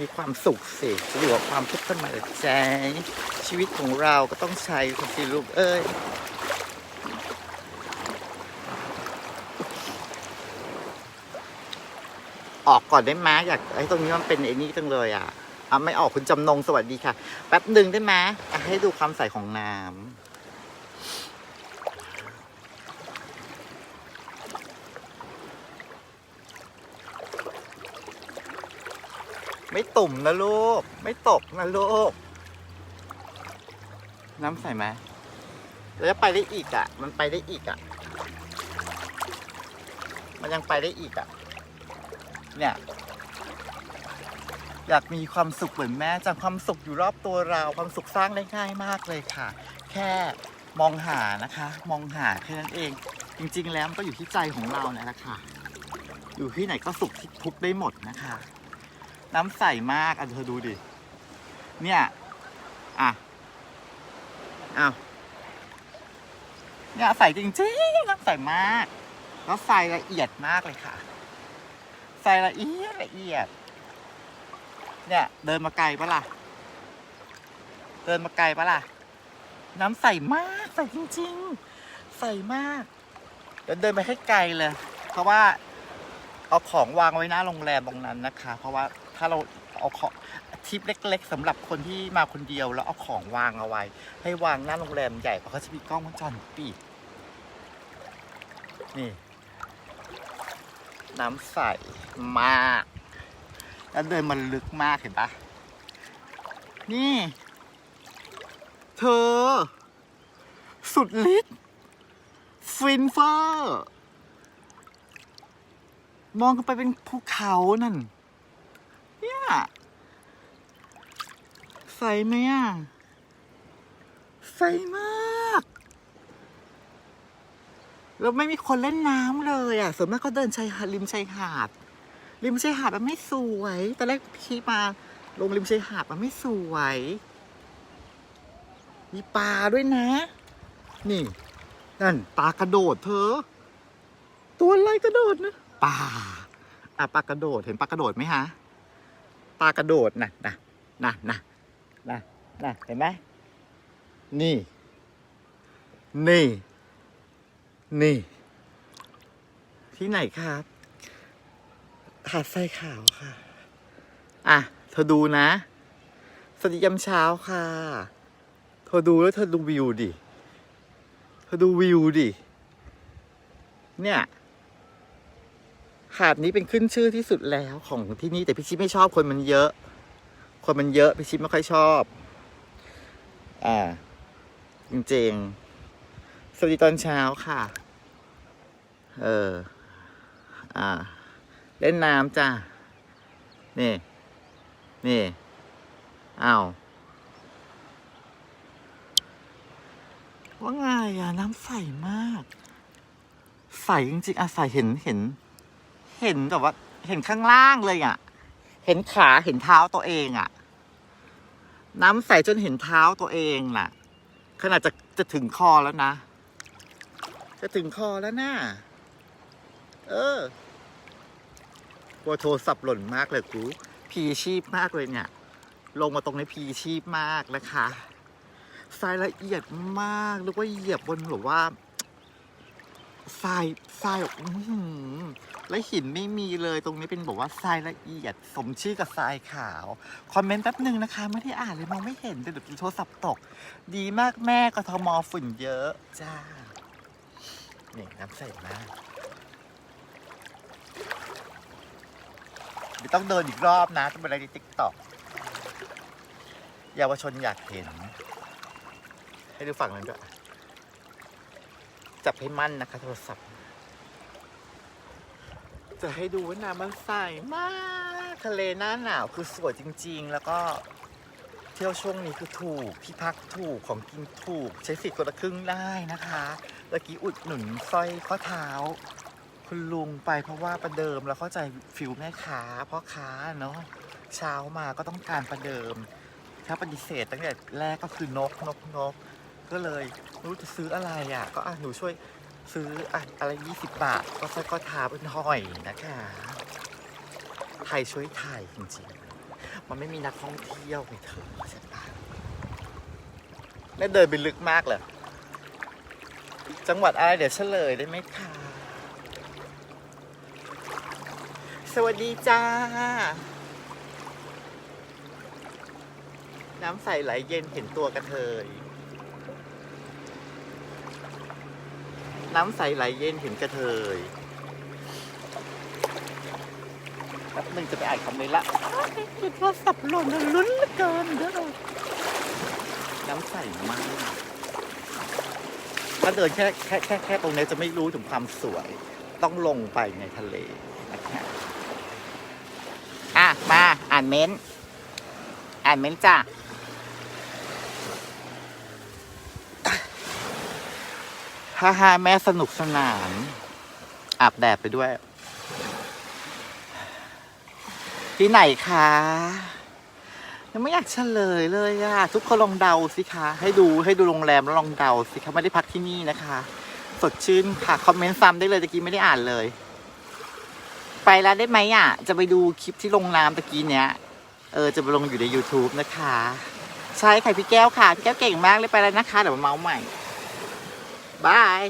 มีความสุขสิอยู่กับความทุกข์ทำไมล่ะแจ๊ชีวิตของเราก็ต้องใช้สิลูกเอ้ยออกก่อนได้ไหมอยากให้ตรงนี้มันเป็นไอ้นี่จังเลยอะอะไม่ออกคุณจำนงสวัสดีค่ะ แป๊บหนึ่งได้ไหมอะให้ดูความใสของน้ำ ไม่ตุ่มนะลูก ไม่ตกนะลูก น้ำใสไหมแล้วจะไปได้อีกอะ มันไปได้อีกอะ มันยังไปได้อีกอะ เนี่ย อยากมีความสุขเหมือนแม่จังความสุขอยู่รอบตัวเราความสุขสร้างได้ง่ายมากเลยค่ะ แค่มองหานะคะ มองหาแค่นั้นเอง จริง ๆ แล้วมันก็อยู่ที่ใจของเราเนี่ยแหละค่ะ อยู่ที่ไหนก็สุขทุกข์ได้หมดนะคะ น้ำใสมากอะเธอดูดิ เนี่ย อะอ้าวเนี่ยใสจริงๆน้ำใสมาก แล้วใสละเอียดมากเลยค่ะ ใสละเอียดละเอียด เนี่ย เดินมาไกลปะล่ะ เดินมาไกลปะล่ะ น้ำใสมากใสจริง ๆ ใสมากเดี๋ยวเดินไปให้ไกลเลย เพราะว่าเอาของวางไว้หน้าโรงแรมตรงนั้นนะคะ เพราะว่า ถ้าเราเอาของทริปเล็ก ๆสำหรับคนที่มาคนเดียวแล้วเอาของวางเอาไว้ ให้วางหน้าโรงแรมใหญ่เพราะเขาจะมีกล้องวงจรปิดนี่น้ำใสมาก แล้วเดินมันลึกมากเห็นปะนี่ เธอ สุดฤทธิ์ฟินเฟอร์ มองกันไปเป็นภูเขานั่น ใสไหมอะ ใสมาก แล้วไม่มีคนเล่นน้ำเลยอะ ส่วนมากก็เดินชายหาดริมชายหาด ริมชายหาดมันไม่สวย ตอนแรกพี่มาลงริมชายหาดมันไม่สวย มีปลาด้วยนะ นี่ นั่นปลากระโดดเธอ ตัวอะไรกระโดดนะ ปลา อะปลากระโดด เห็นปลากระโดดไหมฮะ ปลากระโดดนะนะนะนะนะนะเห็นไหมนี่ นี่ นี่ ที่ไหนครับหาดทรายขาวค่ะ อะ เธอดูนะ สวัสดียามเช้าค่ะ เธอดูแล้วเธอดูวิวดิ เธอดูวิวดิ เนี่ย หาดนี้เป็นขึ้นชื่อที่สุดแล้วของที่นี่แต่พี่ชิปไม่ชอบคนมันเยอะ คนมันเยอะพี่ชิปไม่ค่อยชอบ อ่า จริงๆ สวัสดีตอนเช้าค่ะ เออ อ่า เล่นน้ำจ้านี่ นี่ อ้าวว่าไงอะน้ำใสมาก ใสจริงๆอะใสเห็นเห็น เห็นแบบว่า เห็นข้างล่างเลยอะ เห็นขาเห็นเท้าตัวเองอะ น้ำใสจนเห็นเท้าตัวเองน่ะ ขนาดจะจะถึงคอแล้วนะ จะถึงคอแล้วนะเออกลัวโทรศัพท์หล่นมากเลยกูพีชีพมากเลยเนี่ย ลงมาตรงนี้พีชีพมากนะคะทรายละเอียดมากนึกว่าเหยียบบนแบบว่า ทรายทรายแบบอื้อหือและหินไม่มีเลยตรงนี้เป็นแบบว่าทรายละเอียด สมชื่อกับทรายขาว คอมเมนต์แป๊บหนึ่งนะคะ ไม่ได้อ่านเลยมองไม่เห็นเดี๋ยวโทรศัพท์ตก ดีมากแม่กทมฝุ่นเยอะจ้านี่น้ำใสมากเดี๋ยวต้องเดินอีกรอบนะต้องไปไลฟ์ในติ๊กต็อกเยาวชนอยากเห็น ให้ดูฝั่งนั้นด้วย จับให้มั่นนะคะ โทรศัพท์ จะให้ดูว่าน้ำมันใสมาก ทะเลหน้าหนาวคือสวยจริง ๆ แล้วก็เที่ยวช่วงนี้คือถูกที่พักถูกของกินถูก ใช้สิทธิ์คนละครึ่งได้นะคะเมื่อกี้อุดหนุนสร้อยข้อเท้า คุณลุงไปเพราะว่าประเดิมแล้วเข้าใจฟิลแม่ค้าพ่อค้าเนาะเช้ามาก็ต้องการประเดิม ถ้าปฏิเสธตั้งแต่แรกก็คือนกนกนก ก็เลยไม่รู้จะซื้ออะไรอะ ก็อะหนูช่วยซื้ออะอะไรยี่สิบบาท ก็ค่อยก็ทาเป็นหอยนะคะไทยช่วยไทยจริงๆ มันไม่มีนักท่องเที่ยวไงเธอใช่ปะแม่เดินไปลึกมากเลยจังหวัดอะไรเดี๋ยวเฉลยได้ไหมคะ สวัสดีจ้า น้ำใสไหลเย็นเห็นตัวกระเทย น้ำใสไหลเย็นเห็นกระเทยแป๊บนึงจะไปอ่านคอมเมนต์ละเห็นโทรศัพท์หล่นนะลุ้นเหลือเกินเด้อน้ำใสมากถ้าเดินแค่แค่แค่แค่ตรงนี้จะไม่รู้ถึงความสวย ต้องลงไปในทะเลนะคะอะ มา อ่านเม้นต์อ่านเม้นต์จ้ะ ฮ่าฮ่าแม่สนุกสนาน อาบแดดไปด้วย ที่ไหนคะยังไม่อยากเฉลยเลยอะทุกคนลองเดาสิคะ ให้ดูให้ดูโรงแรมแล้วลองเดาสิคะไม่ได้พักที่นี่นะคะ สดชื่นค่ะ คอมเมนต์ซ้ำได้เลยตะกี้ไม่ได้อ่านเลย ไปแล้วได้ไหมอะจะไปดูคลิปที่ลงน้ำตะกี้เนี้ย เออจะไปลงอยู่ใน YouTube นะคะ ใช่ค่ะพี่แก้วค่ะ พี่แก้วเก่งมากเลยไปแล้วนะคะ เดี๋ยวมาเมาส์ใหม่ บาย